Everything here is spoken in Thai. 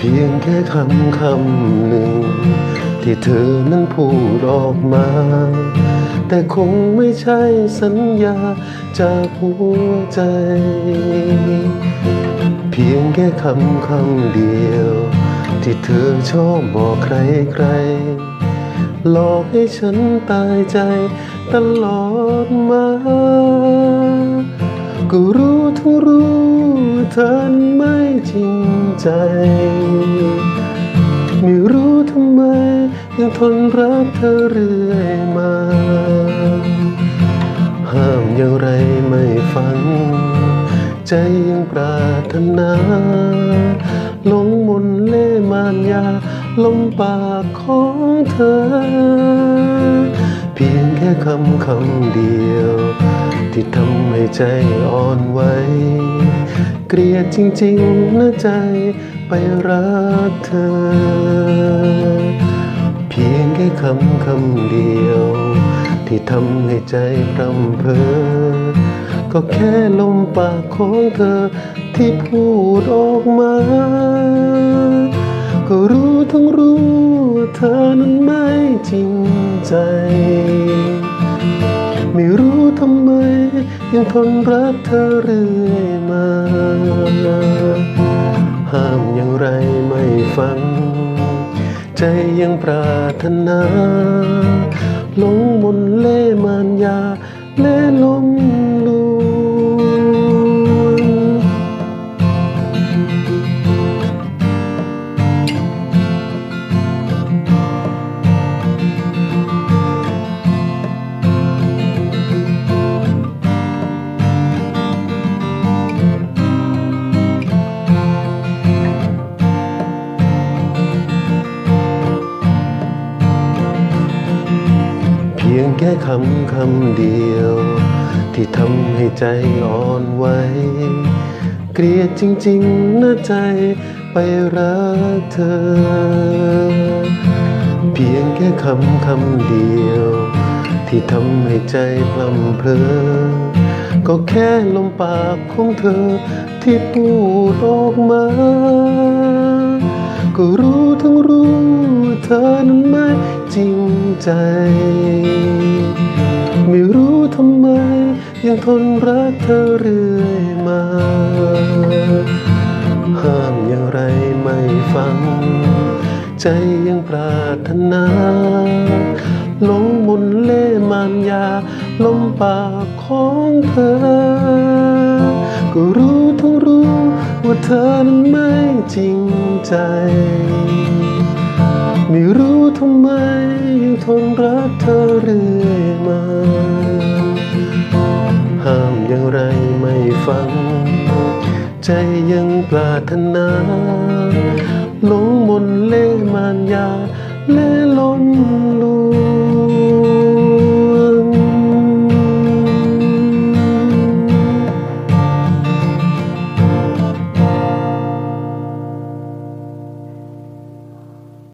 พียงแค่คำคำหนึ่ง ที่เธอนั้นพูดออกมา แต่คงไม่ใช่สัญญาจากหัวใจ เพียงแค่คำคำเดียว ที่เธอชอบบอกใครใครๆหลอกให้ฉันตายใจตลอดมา ก็รู้ทั้งรู้ว่าเธอนั้นไม่จริง ใจ ไม่รู้ทำไมยังทนรักเธอเรื่อยมา ห้ามอย่างไรไม่ฟัง ใจยังปรารถนาหลงมนเล่มานยาลมปากของเธอ เพียงแค่คำคำเดียว ที่ทำให้ใจอ่อนไหว เกลียดจริงๆนะใจไปรักเธอ เพียงแค่คำคำเดียว ที่ทำให้ใจพรำเพอ ก็แค่ลมปากของเธอที่พูดออกมา ก็รู้ทั้งรู้เธอนั้นไม่จริงใจ ยังทนรักเธอเรื่อยมา ห้ามอย่างไรไม่ฟัง ใจยังปรารถนา พียงแค่คำคำเดียว ที่ทำให้ใจอ่อนไหวเกลียดจริงๆนะใจไปรักเธอ เพียงแค่คำคำเดียว ที่ทำให้ใจพลำเพลอก็แค่ลมปากของเธอที่พูดออกมา ก็รู้ทั้งรู้เธอนั้นไม่จริง ใจ ไม่รู้ทำไม ยังทนรักเธอเรื่อยมา ห้ามอย่างไรไม่ฟัง ใจยังปรารถนาหลงมนเล่มานยา ลมปากของเธอ ก็รู้ทั้งรู้ว่าเธอนั้นไม่จริงใจ ไม่รู้ทำไม ทนรักเธอเรื่อยมา ห้ามอย่างไรไม่ฟัง ใจยังปรารถนาหลงมนเล่มานยาเละล้น